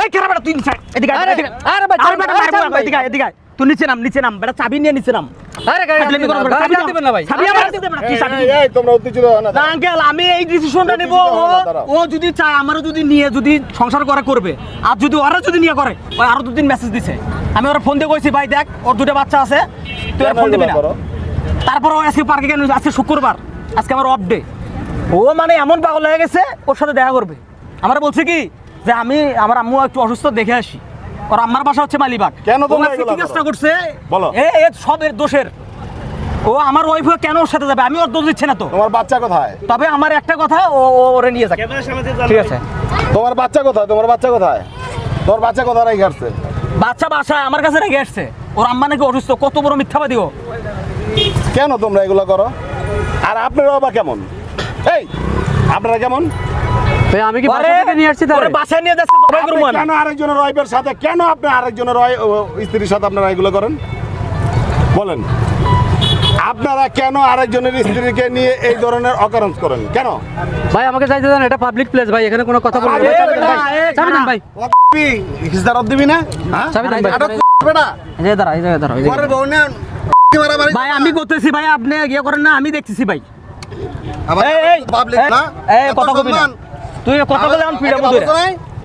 এই কেরা বেটা তুই নিচে এদিকে আরে, আরে ভাই, আরে বেটা, মারবো ছাড় না, ভাই। এদিকে এদিকে তুই নিচে নাম নিচে নাম বেটা চাবি নিয়ে নিচে নাম। আরে গাড়ি ফাজলামি করো না, বেটা, চাবি দিবেন না ভাই। চাবি আমার কাছে দে কি চাবি? এই, এই, তোমরা উত্তেজিত হও না না আঙ্কেল আমি এই ডিসিশনটা নিব ও না, দাঁড়াও। ও যদি চায় আমারও যদি নিয়ে যদি সংসার করে করবে। আর যদি ওরা যদি নিয়ে করে ওই আরও দুদিন মেসেজ দিছে। আমি ওরা ফোন দিয়ে কইছি ভাই দেখ ওর দুটো বাচ্চা আছে তুই ফোন দিবি না। তারপর ও আজকে পার্কে কেন আজকে শুক্রবার আজকে আমার অফ ডে ও মানে এমন পাগল হয়ে গেছে ওর সাথে দেখা করবে। আমার বলছে কি যে আমি আমার আম্মু একটু অসুস্থ দেখে আসি। ওর আম্মার বাসা হচ্ছে মালিবাগ। কেন করো? করছে। বলো। এ সব এর দোষের। ও আমার ওয়াইফ কেন ওর সাথে যাবে? আমি ওর দোষ দিচ্ছে না তো। তোমার বাচ্চা কোথায়? তবে আমার একটা কথা ও ও ওরে নিয়ে যাক। ঠিক আছে। তোমার বাচ্চা কোথায়? তোমার বাচ্চা কোথায়? তোমার বাচ্চা কোথায় রেখে আসছে? বাচ্চা বাসায় আমার কাছে রেখে আসছে। ওর আম্মা নাকি অসুস্থ কত বড় মিথ্যাবাদী ও। কেন তোমরা এগুলো করো? আর আপনারাও বা কেমন? এই আপনারা কেমন? ভাই আমি কি বাসা নিয়ে আসছি তাহলে? বাসায় নিয়ে যাচ্ছে সবাই আপনি কেন আরেকজনের ওয়াইফের সাথে কেন আপনি আরেকজনের স্ত্রীর সাথে আপনারা এগুলো করেন? বলেন। আপনারা কেন আরেকজনের স্ত্রীকে নিয়ে এই ধরনের অকারেন্স করেন? কেন? ভাই আমাকে চাইতে দেন এটা পাবলিক প্লেস ভাই এখানে কোনো কথা বলবেন না। ভাই। দিবি না? হ্যাঁ? বেটা। এই দাঁড়া এই দাঁড়া এই বউ না ভাই আমি করতেছি ভাই আপনি ইয়ে করেন না আমি দেখতেছি ভাই। এই এই পাবলিক না? এই কথা কবি না। তুই কথা বলে এখন পিড়াবো